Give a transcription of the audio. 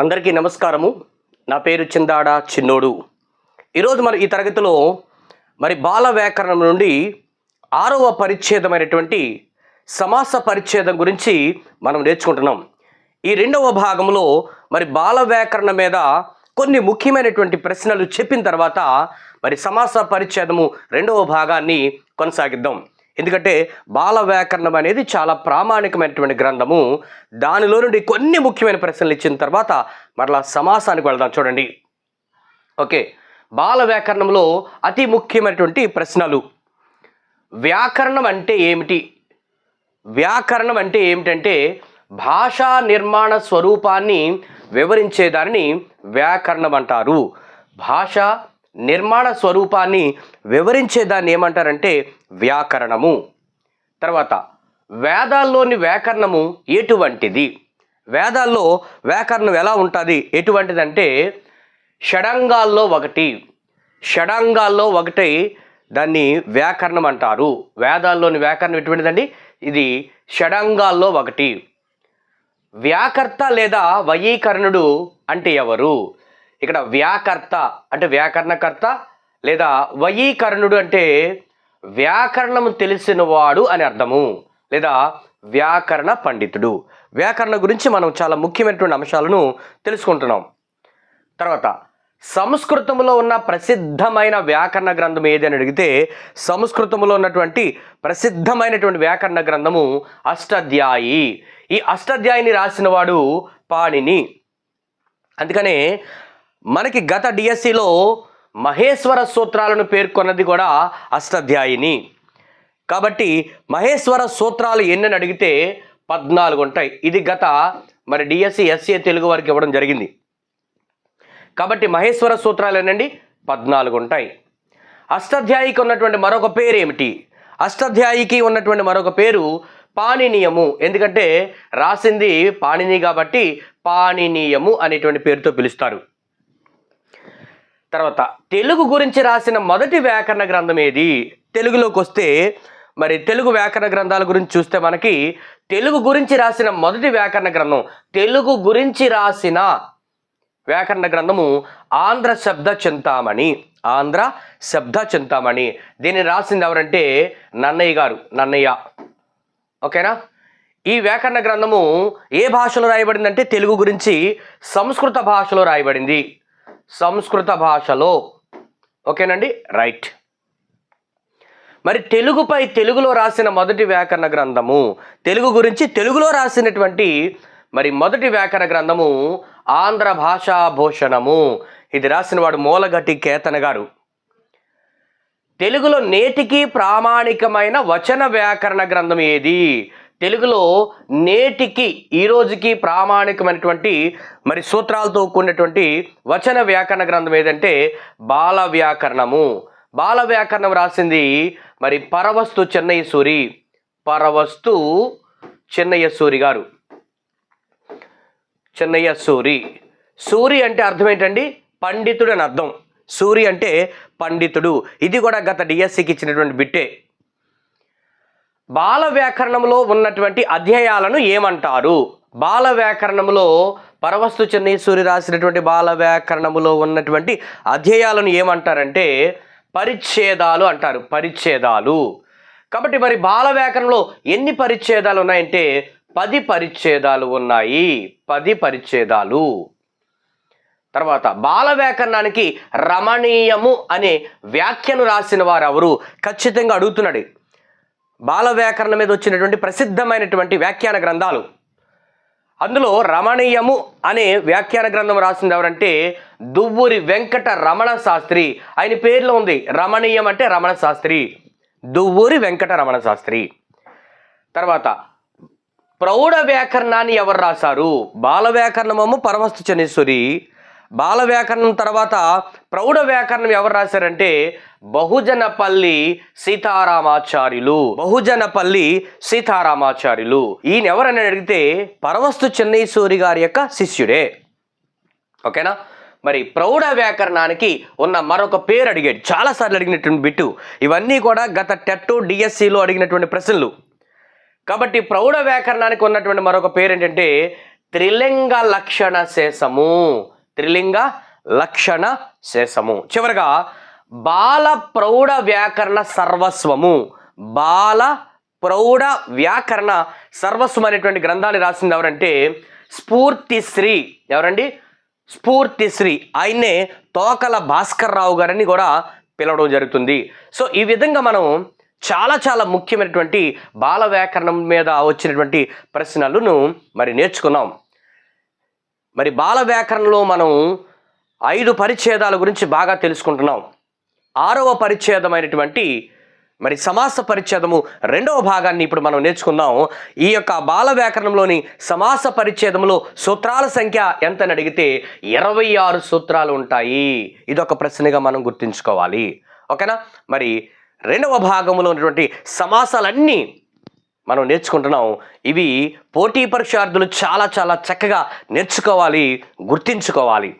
అందరికీ నమస్కారము. నా పేరు చిందాడ చిన్నోడు. ఈరోజు మరి ఈ తరగతిలో మరి బాల వ్యాకరణం నుండి ఆరవ పరిచ్ఛేదమైనటువంటి సమాస పరిచ్ఛేదం గురించి మనం నేర్చుకుంటున్నాం. ఈ రెండవ భాగంలో మరి బాల వ్యాకరణం మీద కొన్ని ముఖ్యమైనటువంటి ప్రశ్నలు చెప్పిన తర్వాత మరి సమాస పరిచ్ఛేదము రెండవ భాగాన్ని కొనసాగిద్దాం. ఎందుకంటే బాల వ్యాకరణం అనేది చాలా ప్రామాణికమైనటువంటి గ్రంథము. దానిలో నుండి కొన్ని ముఖ్యమైన ప్రశ్నలు ఇచ్చిన తర్వాత మరలా సమాసానికి వెళ్దాం చూడండి. ఓకే. బాల వ్యాకరణంలో అతి ముఖ్యమైనటువంటి ప్రశ్నలు. వ్యాకరణం అంటే ఏమిటి? వ్యాకరణం అంటే ఏమిటంటే భాషా నిర్మాణ స్వరూపాన్ని వివరించే దానిని వ్యాకరణం అంటారు. భాష నిర్మాణ స్వరూపాన్ని వివరించే దాన్ని ఏమంటారంటే వ్యాకరణము. తర్వాత వేదాల్లోని వ్యాకరణము ఎటువంటిది? వేదాల్లో వ్యాకరణం ఎలా ఉంటుంది? ఎటువంటిదంటే షడంగాల్లో ఒకటి. షడంగాల్లో ఒకటి దాన్ని వ్యాకరణం అంటారు. వేదాల్లోని వ్యాకరణం ఎటువంటిదండి? ఇది షడంగాల్లో ఒకటి. వ్యాకర్త లేదా వయీకరణుడు అంటే ఎవరు? ఇక్కడ వ్యాకర్త అంటే వ్యాకరణకర్త లేదా వయీకరణుడు అంటే వ్యాకరణము తెలిసినవాడు అని అర్థము లేదా వ్యాకరణ పండితుడు. వ్యాకరణ గురించి మనం చాలా ముఖ్యమైనటువంటి అంశాలను తెలుసుకుంటున్నాం. తర్వాత సంస్కృతంలో ఉన్న ప్రసిద్ధమైన వ్యాకరణ గ్రంథం ఏది అని అడిగితే సంస్కృతంలో ఉన్నటువంటి ప్రసిద్ధమైనటువంటి వ్యాకరణ గ్రంథము అష్టాధ్యాయి. ఈ అష్టాధ్యాయిని రాసిన వాడు పాణిని. అందుకనే మనకి గత డిఎస్సిలో మహేశ్వర సూత్రాలను పేర్కొన్నది కూడా అష్టాధ్యాయిని. కాబట్టి మహేశ్వర సూత్రాలు ఎన్నని అడిగితే పద్నాలుగు ఉంటాయి. ఇది గత మరి డిఎస్సి ఎస్ఏ తెలుగు వారికి ఇవ్వడం జరిగింది. కాబట్టి మహేశ్వర సూత్రాలు ఏనండి పద్నాలుగు ఉంటాయి. అష్టాధ్యాయికి ఉన్నటువంటి మరొక పేరు ఏమిటి అష్టాధ్యాయికి ఉన్నటువంటి మరొక పేరు పాణినీయము. ఎందుకంటే రాసింది పాణిని కాబట్టి పాణినీయము అనేటువంటి పేరుతో పిలుస్తారు. తర్వాత తెలుగు గురించి రాసిన మొదటి వ్యాకరణ గ్రంథం ఏది? తెలుగులోకి వస్తే మరి తెలుగు వ్యాకరణ గ్రంథాల గురించి చూస్తే మనకి తెలుగు గురించి రాసిన మొదటి వ్యాకరణ గ్రంథం తెలుగు గురించి రాసిన వ్యాకరణ గ్రంథము ఆంధ్ర శబ్ద చింతామణి. ఆంధ్ర శబ్ద చింతామణి. దీన్ని రాసింది ఎవరంటే నన్నయ్య గారు నన్నయ్య. ఓకేనా? ఈ వ్యాకరణ గ్రంథము ఏ భాషలో రాయబడిందంటే తెలుగు గురించి సంస్కృత భాషలో రాయబడింది. సంస్కృత భాషలో. ఓకేనండి? రైట్. మరి తెలుగుపై తెలుగులో రాసిన మొదటి వ్యాకరణ గ్రంథము తెలుగు గురించి తెలుగులో రాసినటువంటి మరి మొదటి వ్యాకరణ గ్రంథము ఆంధ్ర భాషా భూషణము. ఇది రాసిన వాడు మూలగట్టి కేతన గారు. తెలుగులో నేటికి ప్రామాణికమైన వచన వ్యాకరణ గ్రంథం ఏది? తెలుగులో నేటికి ఈ రోజుకి ప్రామాణికమైనటువంటి మరి సూత్రాలతో కూడినటువంటి వచన వ్యాకరణ గ్రంథం ఏదంటే బాల వ్యాకరణము. బాల వ్యాకరణం రాసింది మరి పరవస్తు చెన్నయ్య సూరి పరవస్తు చెన్నయ్య సూరి గారు. చెన్నయ్య సూరి సూరి అంటే అర్థం ఏంటండి? పండితుడు అని అర్థం. సూరి అంటే పండితుడు. ఇది కూడా గత డిఎస్సికి ఇచ్చినటువంటి బిట్టే. బాల వ్యాకరణంలో ఉన్నటువంటి అధ్యాయాలను ఏమంటారు? బాల వ్యాకరణంలో పరవస్తు చెన్నీశ్వరి రాసినటువంటి బాల వ్యాకరణములో ఉన్నటువంటి అధ్యాయాలను ఏమంటారంటే పరిచ్ఛేదాలు అంటారు పరిచ్ఛేదాలు. కాబట్టి మరి బాల వ్యాకరణంలో ఎన్ని పరిచ్ఛేదాలు ఉన్నాయంటే పది పరిచ్ఛేదాలు ఉన్నాయి. పది పరిచ్ఛేదాలు. తర్వాత బాల వ్యాకరణానికి రమణీయము అనే వ్యాఖ్యను రాసిన వారు ఎవరు? ఖచ్చితంగా అడుగుతున్నాడు. బాల వ్యాకరణం మీద వచ్చినటువంటి ప్రసిద్ధమైనటువంటి వ్యాఖ్యాన గ్రంథాలు. అందులో రమణీయము అనే వ్యాఖ్యాన గ్రంథం రాసింది ఎవరంటే దువ్వూరి వెంకట రమణ శాస్త్రి. ఆయన పేరులో ఉంది రమణీయం అంటే రమణ శాస్త్రి. దువ్వూరి వెంకట రమణ శాస్త్రి. తర్వాత ప్రౌఢ వ్యాకరణాన్ని ఎవరు రాశారు? బాల వ్యాకరణమము పరమస్తు చనేశ్వరి. బాల వ్యాకరణం తర్వాత ప్రౌఢ వ్యాకరణం ఎవరు రాశారంటే బహుజనపల్లి సీతారామాచార్యులు. బహుజనపల్లి సీతారామాచార్యులు. ఈయన ఎవరని అడిగితే పరవస్తు చెన్నైసూరి గారి యొక్క శిష్యుడే. ఓకేనా? మరి ప్రౌఢ వ్యాకరణానికి ఉన్న మరొక పేరు అడిగాడు. చాలాసార్లు అడిగినటువంటి బిట్టు. ఇవన్నీ కూడా గత టెట్టు డిఎస్సిలో అడిగినటువంటి ప్రశ్నలు. కాబట్టి ప్రౌఢ వ్యాకరణానికి ఉన్నటువంటి మరొక పేరు ఏంటంటే త్రిలింగ లక్షణ శేషము. త్రిలింగ లక్షణ శేషము. చివరగా బాల ప్రౌఢ వ్యాకరణ సర్వస్వము. బాల ప్రౌఢ వ్యాకరణ సర్వస్వం అనేటువంటి గ్రంథాన్ని రాసింది ఎవరంటే స్ఫూర్తిశ్రీ. ఎవరండి? స్ఫూర్తిశ్రీ. ఆయన్నే తోకల భాస్కర్ రావు గారని కూడా పిలవడం జరుగుతుంది. సో ఈ విధంగా మనం చాలా చాలా ముఖ్యమైనటువంటి బాల వ్యాకరణం మీద వచ్చినటువంటి ప్రశ్నలను మరి నేర్చుకున్నాం. మరి బాల వ్యాకరణంలో మనం ఐదు పరిచ్ఛేదాల గురించి బాగా తెలుసుకుంటున్నాం. ఆరవ పరిచ్ఛేదమైనటువంటి మరి సమాస పరిచ్ఛేదము రెండవ భాగాన్ని ఇప్పుడు మనం నేర్చుకుందాం. ఈ యొక్క బాల వ్యాకరణంలోని సమాస పరిచ్ఛేదములో సూత్రాల సంఖ్య ఎంతని అడిగితే ఇరవై ఆరు సూత్రాలు ఉంటాయి. ఇదొక ప్రశ్నగా మనం గుర్తుంచుకోవాలి. ఓకేనా? మరి రెండవ భాగంలో ఉన్నటువంటి సమాసాలన్నీ మనం నేర్చుకుంటున్నాం. ఇవి పోటీ పరీక్షార్థులు చాలా చాలా చక్కగా నేర్చుకోవాలి గుర్తించుకోవాలి.